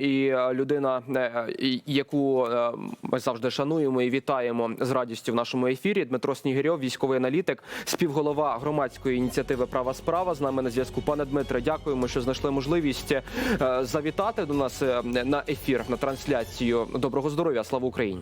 І е, людина, е, яку е, ми завжди шануємо і вітаємо з радістю в нашому ефірі. Дмитро Снігирьов, військовий аналітик, співголова громадської ініціативи Права справа з нами на зв'язку. Пане Дмитре, дякуємо, що знайшли можливість завітати до нас на ефір на трансляцію. Доброго здоров'я, слава Україні!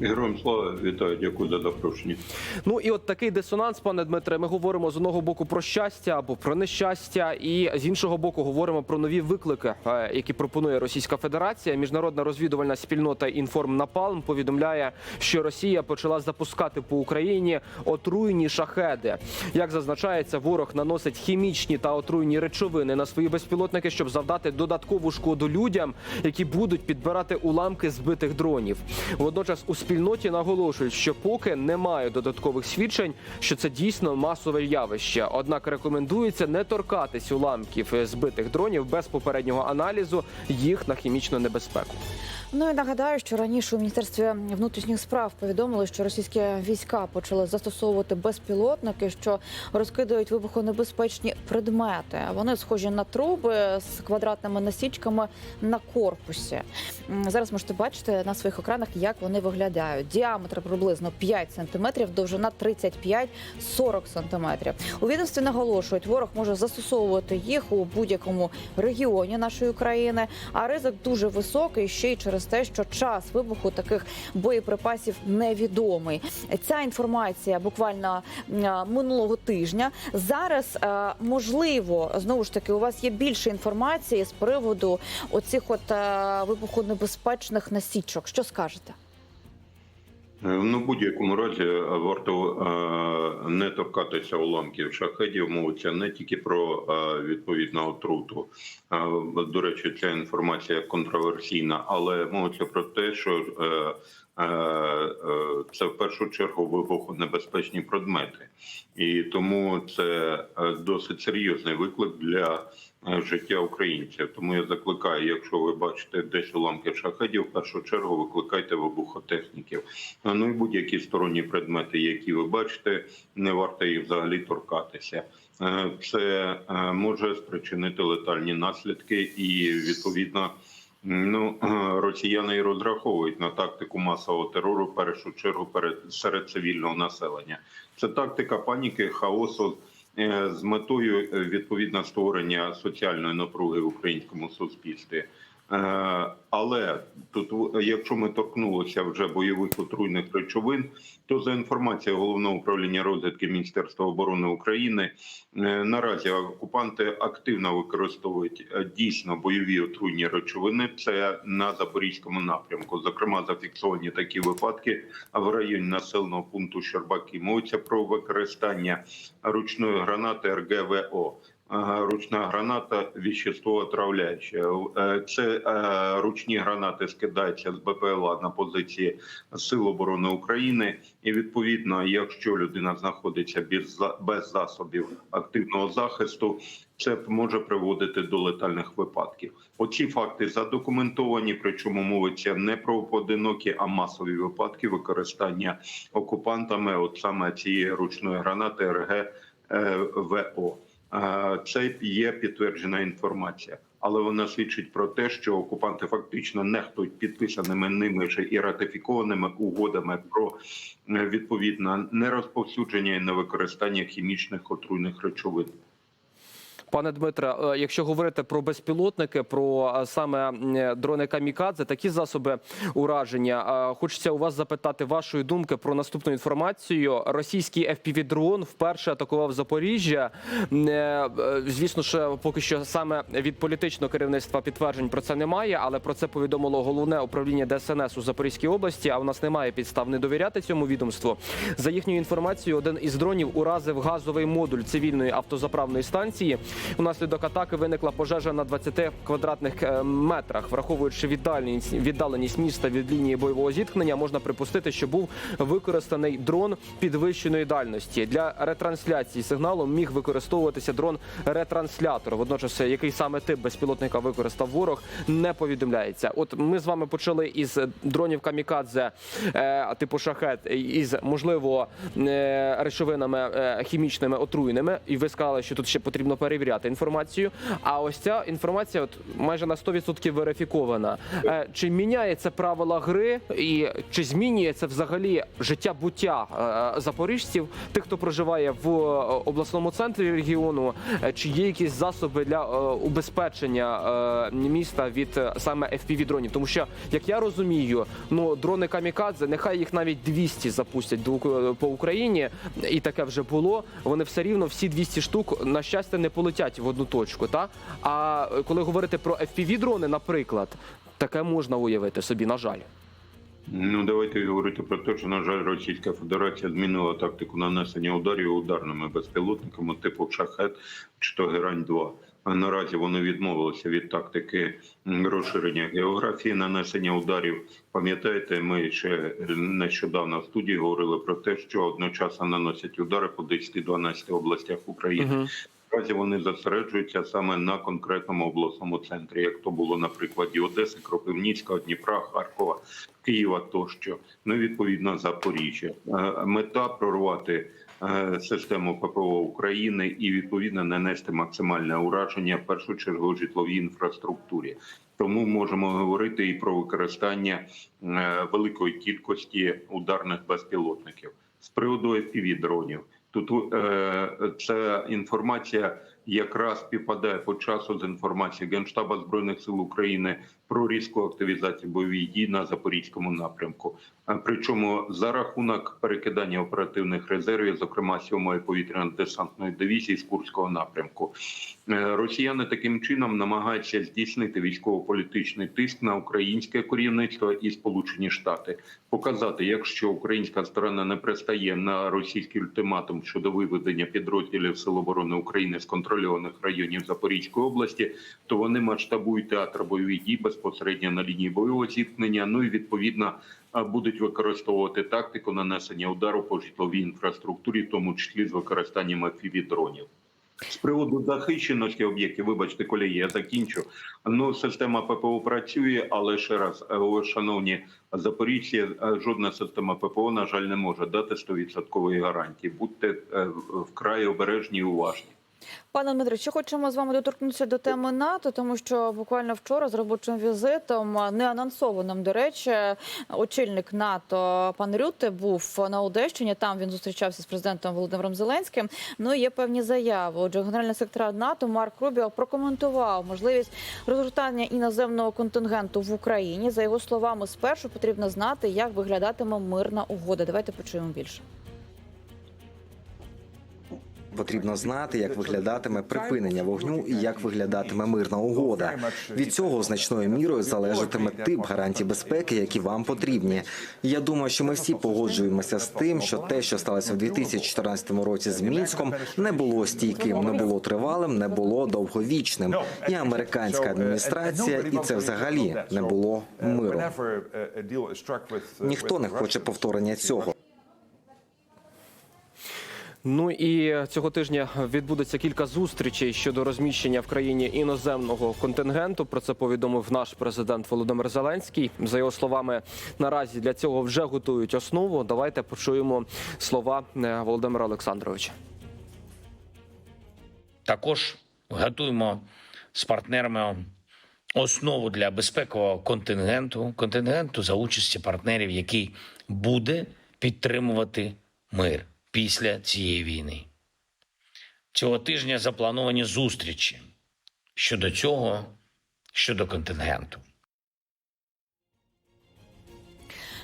Героям слава вітаю, дякую за запрошення. Ну і от такий дисонанс, пане Дмитре. Ми говоримо з одного боку про щастя або про нещастя, і з іншого боку говоримо про нові виклики, е, які пропонує Російська Федерація. Міжнародна розвідувальна спільнота Інформнапалм повідомляє, що Росія почала запускати по Україні отруйні шахеди. Як зазначається, ворог наносить хімічні та отруйні речовини на свої безпілотники, щоб завдати додаткову шкоду людям, які будуть підбирати уламки збитих дронів. Водночас у спільноті наголошують, що поки немає додаткових свідчень, що це дійсно масове явище. Однак рекомендується не торкатись уламків збитих дронів без попереднього аналізу їх на хімічну небезпеку. Ну і нагадаю, що раніше у міністерстві внутрішніх справ повідомили, що російські війська почали застосовувати безпілотники, що розкидають вибухонебезпечні предмети. Вони схожі на труби з квадратними насічками на корпусі. Зараз можете бачити на своїх екранах, як вони виглядають. Діаметр приблизно 5 сантиметрів, довжина 35-40 сантиметрів. У відомстві наголошують, ворог може застосовувати їх у будь-якому регіоні нашої країни, а ризик дуже високий ще й через те, що час вибуху таких боєприпасів невідомий. Ця інформація буквально минулого тижня. Зараз е, можливо знову ж таки у вас є більше інформації з приводу оцих от е, вибухонебезпечних насічок. Що скажете? Е, Ну, будь-якому разі е, варто е, не торкатися уламків шахедів. Мовиться не тільки про відповідну отруту. До речі, ця інформація контроверсійна, але мовиться про те, що це в першу чергу вибухонебезпечні предмети, і тому це досить серйозний виклик для життя українців. Тому я закликаю, якщо ви бачите десь уламки шахедів, в першу чергу викликайте вибухотехніків. Ну і будь-які сторонні предмети, які ви бачите, не варто їх взагалі торкатися. Е, Це е, може спричинити летальні наслідки, і відповідно. Ну, е, росіяни і розраховують на тактику масового терору першу чергу перед серед цивільного населення. Це тактика паніки, хаосу е, з метою е, відповідно створення соціальної напруги в українському суспільстві. Е, Але тут, якщо ми торкнулися вже бойових отруйних речовин, то за інформацією головного управління розвідки Міністерства оборони України е, наразі окупанти активно використовують е, дійсно бойові отруйні речовини. Це на запорізькому напрямку. Зокрема, зафіксовані такі випадки в районі населеного пункту Щербаки. Мовиться про використання ручної гранати РГВО. Ручна граната вещество отравляюче. Е, Це е, ручні гранати скидаються з БПЛА на позиції Сил оборони України. І відповідно, якщо людина знаходиться без, без засобів активного захисту, це може приводити до летальних випадків. Оці факти задокументовані, причому мовиться не про поодинокі, а масові випадки використання окупантами, от саме цієї ручної гранати РГВО. Е, Це є підтверджена інформація, але вона свідчить про те, що окупанти фактично нехтують підписаними ними ж і ратифікованими угодами про відповідне відповідно нерозповсюдження і невикористання хімічних отруйних речовин. Пане Дмитре, е, якщо говорити про безпілотники, про е, саме дрони камікадзе, такі засоби ураження, е, хочеться у вас запитати вашої думки про наступну інформацію. Російський FPV-дрон вперше атакував Запоріжжя. Е, е, Звісно, що поки що саме від політичного керівництва підтверджень про це немає, але про це повідомило головне управління ДСНС у Запорізькій області. А у нас немає підстав не довіряти цьому відомству. За їхньою інформацією, один із дронів уразив газовий модуль цивільної автозаправної станції. Унаслідок атаки виникла пожежа на 20 квадратних е, метрах. Враховуючи віддаленість, віддаленість міста від лінії бойового зіткнення, можна припустити, що був використаний дрон підвищеної дальності для ретрансляції сигналу. Міг використовуватися дрон ретранслятор. Водночас, який саме тип безпілотника використав ворог, не повідомляється. От ми з вами почали із дронів камікадзе е, типу шахет із можливо е, речовинами е, хімічними отруйними. І ви сказали, що тут ще потрібно перевірити перевіряти інформацію. А ось ця інформація, от майже на 100% верифікована. Е, Чи міняється правила гри, і чи змінюється взагалі життя буття е, запоріжців, тих, хто проживає в е, обласному центрі регіону? Чи є якісь засоби для убезпечення міста від саме fpv дронів? Тому що, як я розумію, ну дрони камікадзе, нехай їх навіть 200 запустять до по Україні, і таке вже було. Вони все рівно всі 200 штук на щастя не полетять в одну точку. Та а е, коли говорити про fpv дрони, наприклад, таке можна уявити собі, на жаль. Ну давайте говорити про те, що на жаль, Російська Федерація змінила тактику нанесення ударів ударними безпілотниками типу шахет чи то герань 2 А наразі вони відмовилися від тактики розширення географії нанесення ударів. Пам'ятаєте, ми ще нещодавно в студії говорили про те, що одночасно наносять удари по 10-12 областях України. Угу. Наразі вони зосереджуються саме на конкретному обласному центрі, як то було на прикладі Одеси, Кропивницького, Дніпра, Харкова, Києва тощо. Ну відповідно Запоріжжя. Е, Мета прорвати е, систему ППО України і відповідно нанести максимальне ураження в першу чергу житловій інфраструктурі. Тому можемо говорити і про використання е, великої кількості ударних безпілотників з приводу fpv дронів. Тут е, ця інформація якраз співпадає по часу з інформацією Генштаба збройних сил України про різку активізацію бойових дій на запорізькому напрямку. Е, Причому за рахунок перекидання оперативних резервів, зокрема 7-ї повітряно-десантної дивізії з Курського напрямку, Е, росіяни таким чином намагаються здійснити військово-політичний тиск на українське керівництво і Сполучені Штати, показати, якщо українська сторона не пристає на російський ультиматум щодо виведення підрозділів Сил оборони України з контрольованих районів Запорізької області, то вони масштабують театр бойових дій безпосередньо на лінії бойового зіткнення. Ну і відповідно будуть використовувати тактику нанесення удару по житловій інфраструктурі, в тому числі з використанням FPV-дронів. З приводу захищеності об'єктів, вибачте, колеги, я закінчу. Ну, система ППО працює, але ще раз, е, шановні запоріжці, е, жодна система ППО, на жаль, не може дати 100% гарантії. Будьте е, вкрай обережні і уважні. Пане Дмитре, ще хочемо з вами доторкнутися до теми НАТО, тому що буквально вчора з робочим візитом, не анонсованим, до речі, очільник НАТО пан Рюте був на Одещині. Там він зустрічався з президентом Володимиром Зеленським. Ну і є певні заяви. Отже, генеральний секретар НАТО Марк Рубіо прокоментував можливість розгортання іноземного контингенту в Україні. За його словами, спершу потрібно знати, як виглядатиме мирна угода. Давайте почуємо більше. Потрібно знати, як виглядатиме припинення вогню і як виглядатиме мирна угода. Від цього значною мірою залежатиме тип гарантій безпеки, які вам потрібні. Я думаю, що ми всі погоджуємося з тим, що те, що сталося в 2014 році з мінськом, не було стійким, не було тривалим, не було довговічним. І американська адміністрація, і це взагалі не було миру. Ніхто не хоче повторення цього. Ну і цього тижня відбудеться кілька зустрічей щодо розміщення в країні іноземного контингенту. Про це повідомив наш президент Володимир Зеленський. За його словами, наразі для цього вже готують основу. Давайте почуємо слова е, Володимира Олександровича. Також готуємо з партнерами основу для безпекового контингенту, контингенту за участі партнерів, який буде підтримувати мир після цієї війни. Цього тижня заплановані зустрічі щодо цього, щодо контингенту.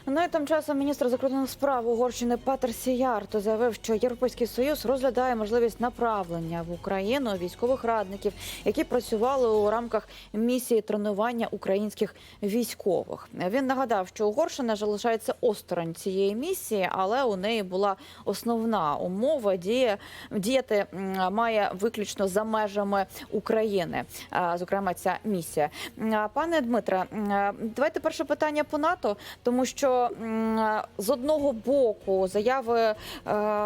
Ну і тим часом міністр закордонних справ Угорщини Петер Сіярто заявив, що Європейський союз розглядає можливість направлення в Україну військових радників, які працювали у рамках місії тренування українських військових. Він нагадав, що Угорщина залишається осторонь цієї місії, але у неї була основна умова діє діяти має виключно за межами України. Зокрема, ця місія. Пане Дмитре, давайте перше питання по НАТО, тому що з одного боку заяви е,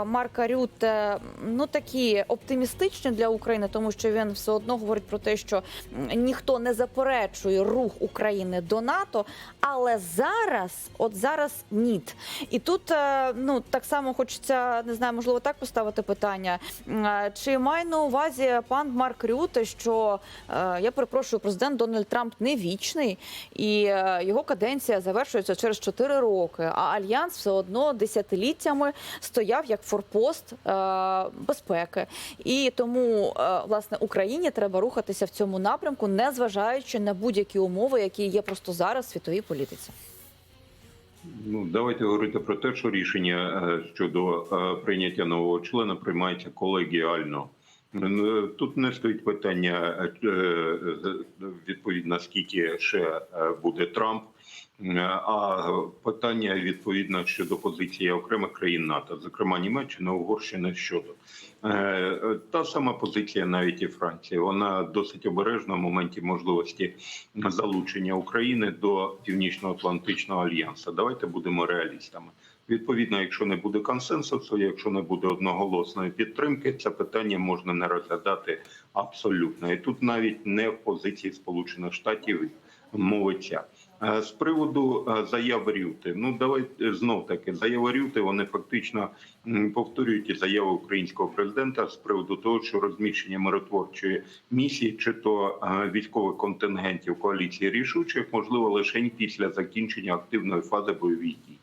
Марка Рюте ну такі оптимістичні для України, тому що він все одно говорить про те, що ніхто не заперечує рух України до НАТО, але зараз, от зараз ні. І тут е, ну так само хочеться не знаю, можливо, так поставити питання. Е, Чи має на увазі пан Марк Рюте, що я перепрошую, президент Дональд Трамп не вічний, і його каденція завершується через 4 роки. А альянс все одно десятиліттями стояв як форпост е, безпеки. І тому е, власне Україні треба рухатися в цьому напрямку, не зважаючи на будь-які умови, які є просто зараз в світовій політиці. Ну, давайте говорити про те, що рішення е, щодо е, прийняття нового члена приймається колегіально. Е, Тут не стоїть питання е, е, відповідно, скільки ще буде Трамп, а питання відповідно щодо позиції окремих країн НАТО, зокрема Німеччини, Угорщини щодо Е, е, та сама позиція навіть і Франції. Вона досить обережна в моменті можливості залучення України до Північно-Атлантичного альянсу. Давайте будемо реалістами. Відповідно, якщо не буде консенсусу, якщо не буде одноголосної підтримки, це питання можна не розглядати абсолютно. І тут навіть не в позиції Сполучених Штатів мовиться. Е, З приводу е, заяв Рюти, ну давайте знов таки заяви Рюти, вони фактично повторюють заяви українського президента з приводу того, що розміщення миротворчої місії чи то е, військових контингентів коаліції рішучих можливо лише після закінчення активної фази бойових дій.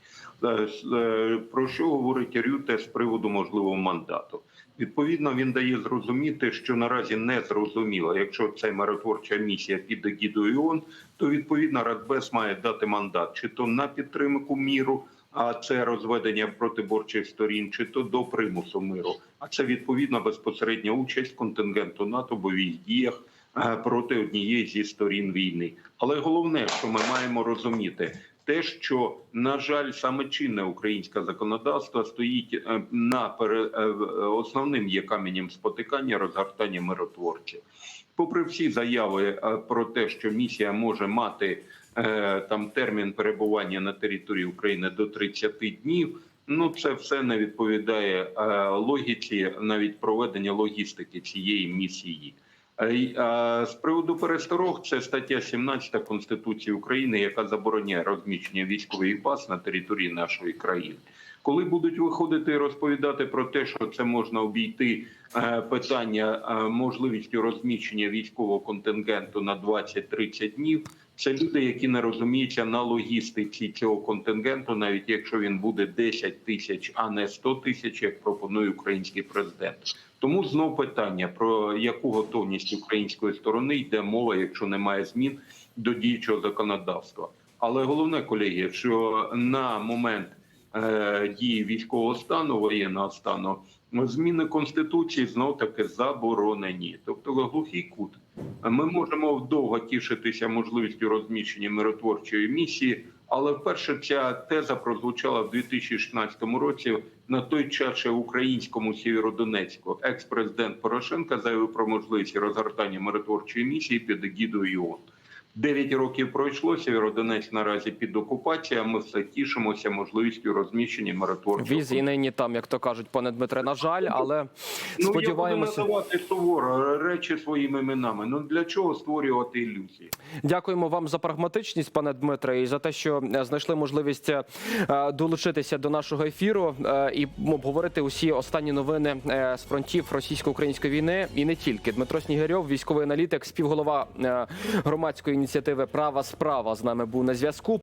Про що говорить Рюте з приводу можливого мандату? Відповідно, він дає зрозуміти, що наразі не зрозуміло, якщо це миротворча місія під егідою ООН, то відповідно Радбез має дати мандат чи то на підтримку міру, а це розведення протиборчих сторін, чи то до примусу миру. А це відповідно безпосередня участь контингенту НАТО в бойових діях е, проти однієї зі сторін війни. Але головне, що ми маємо розуміти. Те, що на жаль, саме чинне українське законодавство стоїть е, на пере... е, основним є каменем спотикання розгортання миротворчих. Попри всі заяви е, про те, що місія може мати е, там термін перебування на території України до 30 днів. Ну це все не відповідає е, логіці навіть проведення логістики цієї місії. Е, З приводу пересторог, це стаття 17 Конституції України, яка забороняє розміщення військових баз на території нашої країни. Коли будуть виходити і розповідати про те, що це можна обійти е, питання е, можливістю розміщення військового контингенту на 20-30 днів, це люди, які не розуміються на логістиці цього контингенту, навіть якщо він буде 10 тисяч, а не 100 тисяч, як пропонує український президент. Тому знов питання про яку готовність української сторони йде мова, якщо немає змін до діючого законодавства. Але головне, колеги, що на момент е, дії військового стану, воєнного стану, зміни конституції знов таки заборонені, тобто глухий кут. Ми можемо довго тішитися можливістю розміщення миротворчої місії, але вперше ця теза прозвучала в 2016 році. На той час ще українському Сєвєродонецьку екс-президент Порошенка заявив про можливість розгортання миротворчої місії під егідою ООН. Дев'ять років пройшло. Сєвєродонецьк наразі під окупацією. Ми все тішимося можливістю розміщення миротворчого. Віз і нині там, як то кажуть, пане Дмитре. На жаль, але Ну, сподіваємося. я буду називати суворо речі своїми іменами. Ну для чого створювати ілюзії? Дякуємо вам за прагматичність, пане Дмитре, і за те, що е, знайшли можливість е, долучитися до нашого ефіру е, і обговорити усі останні новини е, з фронтів російсько-української війни. І не тільки Дмитро Снігирьов, військовий аналітик, співголова е, громадської ініціативи Права справа з нами був на зв'язку.